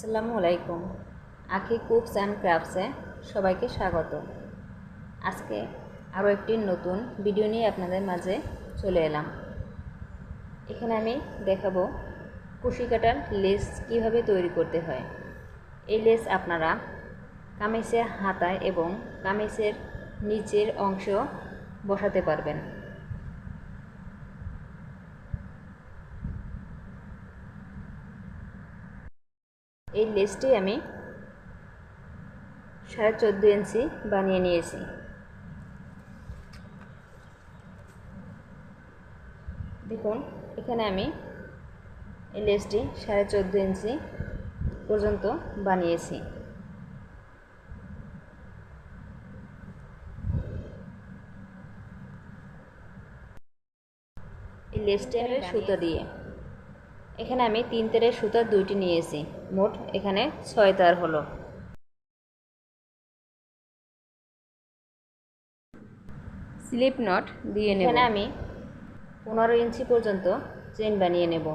আসসালামু আলাইকুম। আখি কুকস অ্যান্ড ক্রাফটসে সবাইকে স্বাগত। আজকে আরও একটি নতুন ভিডিও নিয়ে আপনাদের মাঝে চলে এলাম। এখানে আমি দেখাবো কুশি কাটার লেস কীভাবে তৈরি করতে হয়। এই লেস আপনারা কামিজের হাতায় এবং কামিজের নিচের অংশ বসাতে পারবেন। এই লেসটি আমি সাড়ে চোদ্দ ইঞ্চি বানিয়ে নিয়েছি। দেখুন, এখানে আমি এই লেসটি সাড়ে চোদ্দ ইঞ্চি পর্যন্ত বানিয়েছি। এই লেসটি আমি সুতো দিয়ে এখানে আমি তিন তেরের সুতা দুইটি নিয়েছি। মোট এখানে ছয় তার হলো। স্লিপ নট দিয়ে নেব। এখানে আমি পনেরো ইঞ্চি পর্যন্ত চেন বানিয়ে নেব।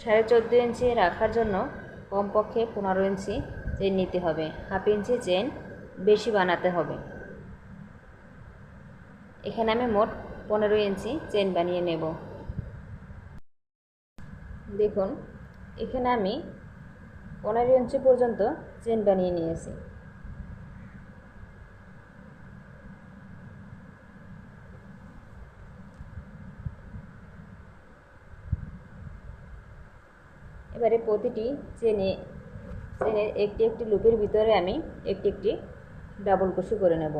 সাড়ে চোদ্দ ইঞ্চি রাখার জন্য কমপক্ষে পনেরো ইঞ্চি চেন নিতে হবে। হাফ ইঞ্চি চেন বেশি বানাতে হবে। এখানে আমি মোট পনেরো ইঞ্চি চেন বানিয়ে নেব। দেখুন, এখানে আমি পনেরো ইঞ্চি পর্যন্ত চেন বানিয়ে নিয়েছি। এবারে প্রতিটি চেনে চেনের একটি একটি লুপের ভিতরে আমি একটি একটি ডাবল কুশি করে নেব।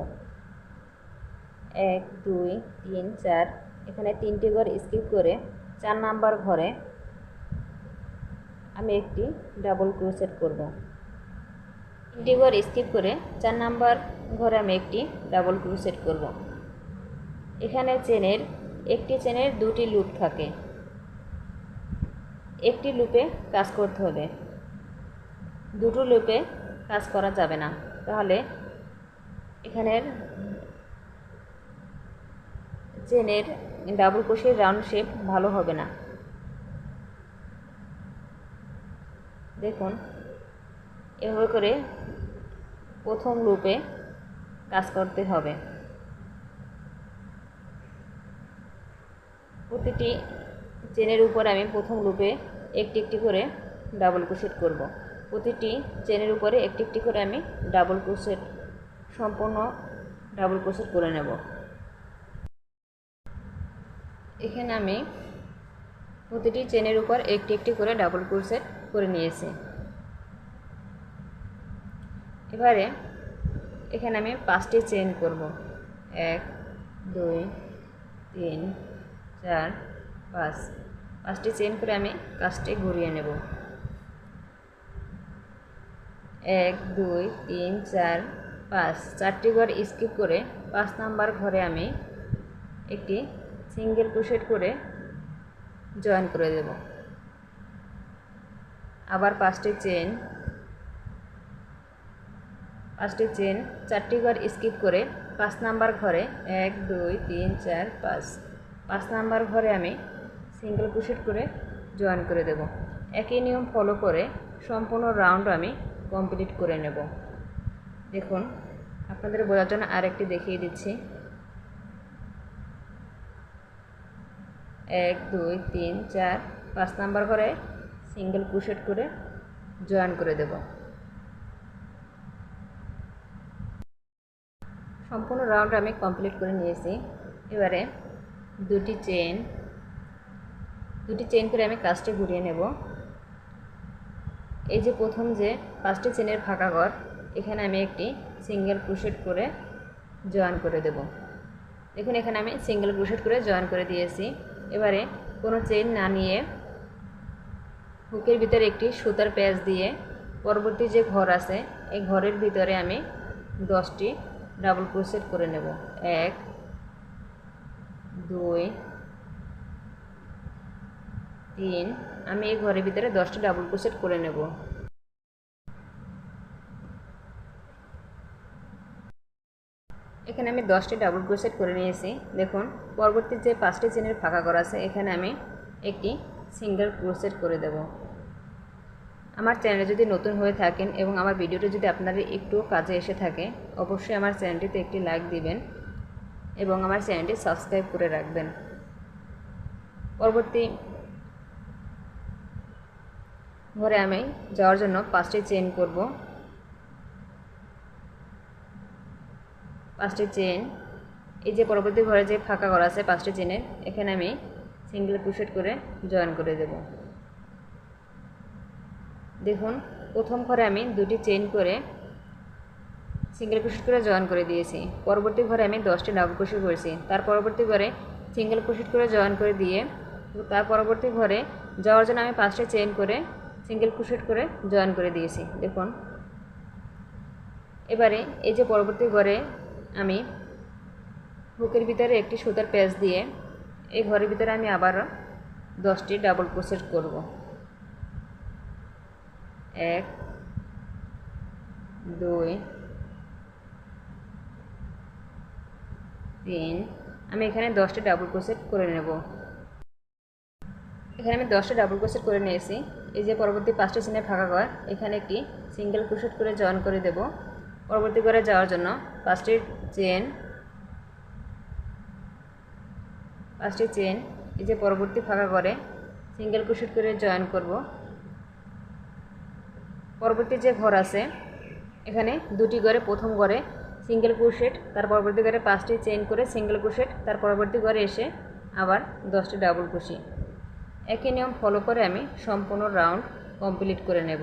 এক, দুই, তিন, চার, এখানে তিনটি ঘর স্কিপ করে চার নাম্বার ঘরে আমি একটি ডাবল ক্রোশেট করব। ঘর স্কিপ করে চার নাম্বার ঘরে আমি একটি ডাবল ক্রোশেট করব। এখানে চেনের, একটি চেনের দুটি লুপ থাকে। একটি লুপে কাজ করতে হবে। দুটো লুপে কাজ করা যাবে না। তাহলে এখানের চেনের ডাবল ক্রোশের রাউন্ড শেপ ভালো হবে না। দেখুন, এভাবে করে প্রথম লুপে কাজ করতে হবে। প্রতিটি চেনের উপর আমি প্রথম লুপে একটি একটি করে ডাবল ক্রোশেট করব। প্রতিটি চেনের উপরে একটি একটি করে আমি ডাবল ক্রোশেট সম্পূর্ণ ডাবল ক্রোশেট করে নেব। এখানে আমি প্রতিটি চেনের উপর একটি একটি করে ডাবল ক্রোশেট করে নিয়েছি। এবারে এখানে আমি পাঁচটি চেন করব। এক, দুই, তিন, চার, পাঁচ। পাঁচটি চেন করে আমি কাজটি ঘুরিয়ে নেব। এক, দুই, তিন, চার, পাঁচ। চারটি ঘর স্কিপ করে পাঁচ নাম্বার ঘরে আমি একটি সিঙ্গেল ক্রোশেট করে জয়েন করে দেব। আবার পাঁচটি চেন পাঁচটি চেন চারটি ঘর স্কিপ করে পাঁচ নাম্বার ঘরে এক, দুই, তিন, চার, পাঁচ। পাঁচ নাম্বার ঘরে আমি সিঙ্গেল ক্রোশেট করে জয়েন করে দেব। একই নিয়ম ফলো করে সম্পূর্ণ রাউন্ড আমি কমপ্লিট করে নেব। দেখুন, আপনাদের বোঝার জন্য আরেকটি দেখিয়ে দিচ্ছি। এক, দুই, তিন, চার, পাঁচ নাম্বার ঘরে সিঙ্গেল ক্রোশেট করে জয়েন করে দেব। সম্পূর্ণ রাউন্ড আমি কমপ্লিট করে নিয়েছি। এবারে দুটি চেন দুটি চেন করে আমি কাজটি ঘুরিয়ে নেব। এই যে প্রথম যে পাঁচটি চেনের ফাঁকা ঘর, এখানে আমি একটি সিঙ্গেল ক্রোশেট করে জয়েন করে দেব। দেখুন, এখানে আমি সিঙ্গেল ক্রোশেট করে জয়েন করে দিয়েছি। এবারে কোনো চেন না নিয়ে হুকের ভিতরে একটি সুতার প্যাচ দিয়ে পরবর্তী যে ঘর আছে, এই ঘরের ভিতরে আমি দশটি ডাবল ক্রোশেট করে নেব। এক, দুই, তিন, আমি এই ঘরের ভিতরে দশটি ডাবল ক্রোশেট করে নেব। এখানে আমি দশটি ডাবল ক্রোশেট করে নিয়েছি। দেখুন, পরবর্তী যে পাঁচটি চেনের ফাঁকা করা আছে, এখানে আমি একটি সিঙ্গেল ক্রোশেট করে দেব। আমার চ্যানেলে যদি নতুন হয়ে থাকেন এবং আমার ভিডিওটি যদি আপনাদের একটু কাজে এসে থাকে, অবশ্যই আমার চ্যানেলটিতে একটি লাইক দিবেন এবং আমার চ্যানেলটি সাবস্ক্রাইব করে রাখবেন। পরবর্তী ঘরে আমি যাওয়ার জন্য পাঁচটি চেন করব। পাঁচটি চেন এই যে পরবর্তী ঘরে যে ফাঁকা ঘর আছে পাঁচটি চেনের এখানে আমি সিঙ্গেল ক্রুশেট করে জয়েন করে দেব। দেখুন, প্রথম ঘরে আমি দুটি চেন করে সিঙ্গেল ক্রুশেট করে জয়েন করে দিয়েছি। পরবর্তী ঘরে আমি দশটি ডাবল ক্রুশেট করেছি। তার পরবর্তী ঘরে সিঙ্গেল ক্রুশেট করে জয়েন করে দিয়ে, তার পরবর্তী ঘরে যাওয়ার জন্য আমি পাঁচটা চেন করে সিঙ্গেল ক্রুশেট করে জয়েন করে দিয়েছি। দেখুন, এবারে এই যে পরবর্তী ঘরে আমি হুকের ভিতরে একটি সুতার প্যাচ দিয়ে এই ঘরের ভিতরে আমি আবার দশটি ডাবল ক্রোশেট করব। এক, দুই, তিন। আমি এখানে দশটি ডাবল ক্রোশেট করে নেব। এখানে আমি দশটা ডাবল ক্রোশেট করে নিয়েছি। এই যে পরবর্তী পাঁচটি সিনে ফাঁকা ঘর, এখানে একটি সিঙ্গেল ক্রোশেট করে জয়েন করে দেব। পরবর্তী ঘরে যাওয়ার জন্য পাঁচটি চেন পাঁচটি চেন এই যে পরবর্তী ফাঁকা করে সিঙ্গেল ক্রোশেট করে জয়েন করব। পরবর্তী যে ঘর আছে, এখানে দুটি ঘরে, প্রথম ঘরে সিঙ্গেল ক্রোশেট, তার পরবর্তী ঘরে পাঁচটি চেন করে সিঙ্গেল ক্রোশেট, তার পরবর্তী ঘরে এসে আবার দশটি ডাবল ক্রোশি। একই নিয়ম ফলো করে আমি সম্পূর্ণ রাউন্ড কমপ্লিট করে নেব।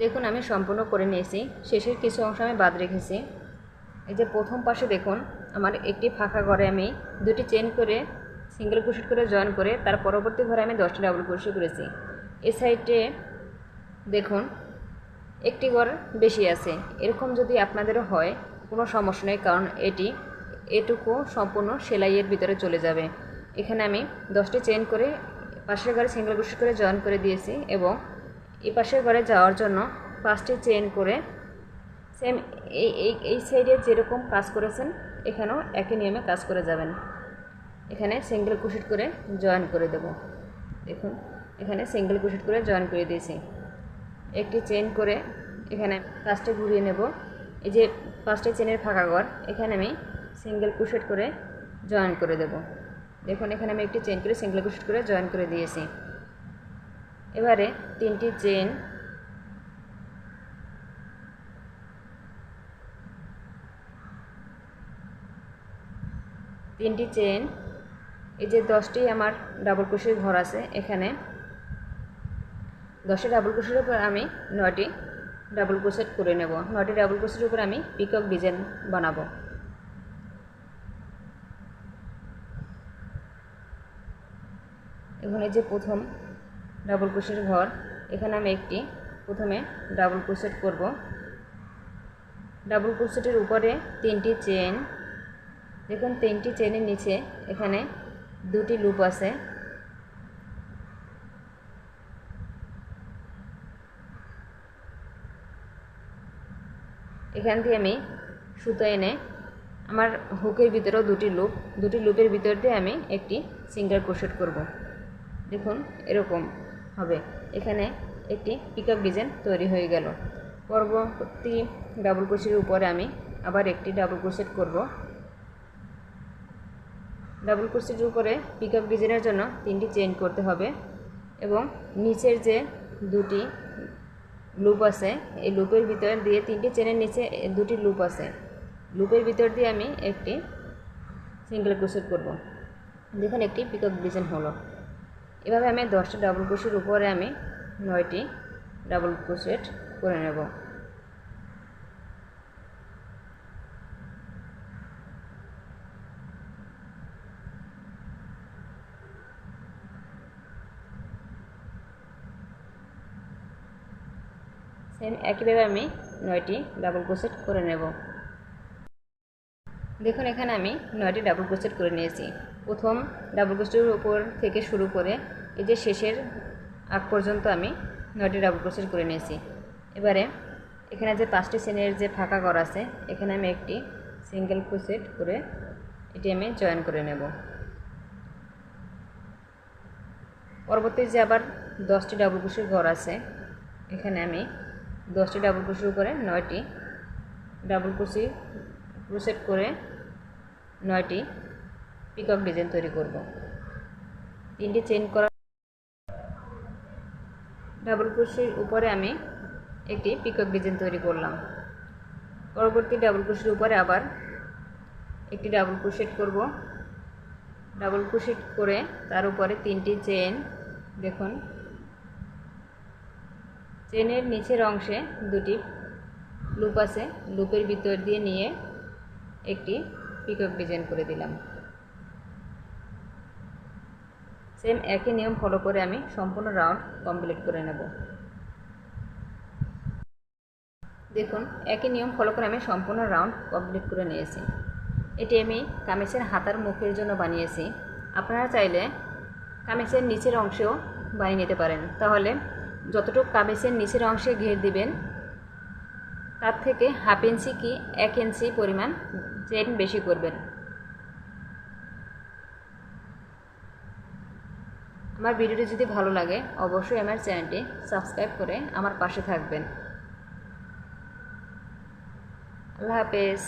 দেখুন, আমি সম্পূর্ণ করে নিয়েছি। শেষের কিছু অংশ আমি বাদ রেখেছি। এই যে প্রথম পাশে দেখুন, আমার একটি ফাঁকা ঘরে আমি দুটি চেন করে সিঙ্গেল ক্রোশেট করে জয়েন করে তার পরবর্তী ঘরে আমি দশটি ডাবল ক্রোশেট করেছি। এই সাইডে দেখুন, একটি ঘর বেশি আছে। এরকম যদি আপনাদেরও হয়, কোনো সমস্যা নেই, কারণ এটি এটুকু সম্পূর্ণ সেলাইয়ের ভিতরে চলে যাবে। এখানে আমি দশটি চেন করে পাশের ঘরে সিঙ্গেল ক্রোশেট করে জয়েন করে দিয়েছি এবং এই পাশের ঘরে যাওয়ার জন্য পাঁচটি চেন করে সেম এই এই এই সাইডে যেরকম কাজ করেছেন, এখানেও একই নিয়মে কাজ করে যাবেন। এখানে সিঙ্গেল ক্রোশেট করে জয়েন করে দেব। দেখুন, এখানে সিঙ্গেল ক্রোশেট করে জয়েন করে দিয়েছি। একটি চেন করে এখানে কাজটা ঘুরিয়ে নেব। এই যে পাঁচটা চেনের ফাঁকা ঘর, এখানে আমি সিঙ্গেল ক্রোশেট করে জয়েন করে দেব। দেখুন, এখানে আমি একটি চেন করে সিঙ্গেল ক্রোশেট করে জয়েন করে দিয়েছি। এবারে তিনটি চেন তিনটি চেন এই যে দশটি আমার ডাবল ক্রোশের ঘর আছে এখানে। দশটি ডাবল ক্রোশের উপর আমি নয়টি ডাবল ক্রোশেট করে নেব। নয়টি ডাবল ক্রোশের উপর আমি পিকক ডিজাইন বানাবো। এখানে যে প্রথম ডাবল ক্রোশের ঘর, এখানে আমি একটি প্রথমে ডাবল ক্রোশেট করব। ডাবল ক্রোশেটের উপরে তিনটি চেন দেখুন, তিনটি চেনের নিচে এখানে দুটি লুপ আছে। এখান থেকে আমি সুতো এনে আমার হুকের ভিতরেও দুটি লুপ, দুটি লুপের ভিতর দিয়ে আমি একটি সিঙ্গার ক্রোশেট করব। দেখুন, এরকম হবে। এখানে একটি পিকআপ ডিজাইন তৈরি হয়ে গেল। পরবর্তী ডাবল ক্রোশের উপরে আমি আবার একটি ডাবল ক্রোশেট করব। ডাবল ক্রোশেটের উপরে পিকআপ ডিজাইনের জন্য তিনটি চেইন করতে হবে এবং নিচের যে দুটি লুপ আছে, এই লুপের ভিতর দিয়ে তিনটি চেনের নিচে দুটি লুপ আছে। লুপের ভিতর দিয়ে আমি একটি সিঙ্গেল ক্রোশেট করব। দেখুন একটি পিক আপ ডিজাইন হলো। এভাবে আমি দশটা ডাবল ক্রোশের উপরে আমি নয়টি ডাবল ক্রোশেট করে নেব সেম একইভাবে আমি নয়টি ডাবল ক্রোশেট করে নেব। দেখুন, এখানে আমি নয়টি ডাবল ক্রোশেট করে নিয়েছি। প্রথম ডাবল ক্রোশেটের উপর থেকে শুরু করে এই যে শেষের আগ পর্যন্ত আমি নয়টি ডাবল ক্রোশেট করে নিয়েছি। এবারে এখানে যে পাঁচটি চেনের যে ফাঁকা ঘর আছে, এখানে আমি একটি সিঙ্গেল ক্রোশেট করে এটি আমি জয়েন করে নেব। পরবর্তী যে আবার দশটি ডাবল কুশির ঘর আছে, এখানে আমি দশটি ডাবল কুশির উপরে নয়টি। ডাবল কুশি ক্রুসেট করে নয়টি পিকক ডিজাইন তৈরি করব। তিনটি চেন করা ডাবল কুশির উপরে আমি একটি পিকক ডিজাইন তৈরি করলাম। পরবর্তী ডাবল কুশির উপরে আবার একটি ডাবল ক্রোশেট করব। ডাবল ক্রোশেট করে তার উপরে তিনটি চেন দেখুন। চেনের নিচের অংশে দুটি লুপ আছে। লুপের ভিতর দিয়ে নিয়ে একটি পিকক ডিজাইন করে দিলাম। সেম একই নিয়ম ফলো করে আমি সম্পূর্ণ রাউন্ড কমপ্লিট করে নেব। দেখুন, একই নিয়ম ফলো করে আমি সম্পূর্ণ রাউন্ড কমপ্লিট করে নিয়েছি। এটি আমি কামিজের হাতার মুখের জন্য বানিয়েছি। আপনারা চাইলে কামিজের নিচের অংশেও বানিয়ে নিতে পারেন। তাহলে যতটুকু কামিজের নিচের অংশে ঘের দিবেন, তার থেকে হাফ ইঞ্চি কি এক ইঞ্চি পরিমাণ চেন বেশি করবেন। আমার ভিডিওটি যদি ভালো লাগে, অবশ্যই আমার চ্যানেলটি সাবস্ক্রাইব করে আমার পাশে থাকবেন। আল্লাহ হাফেজ।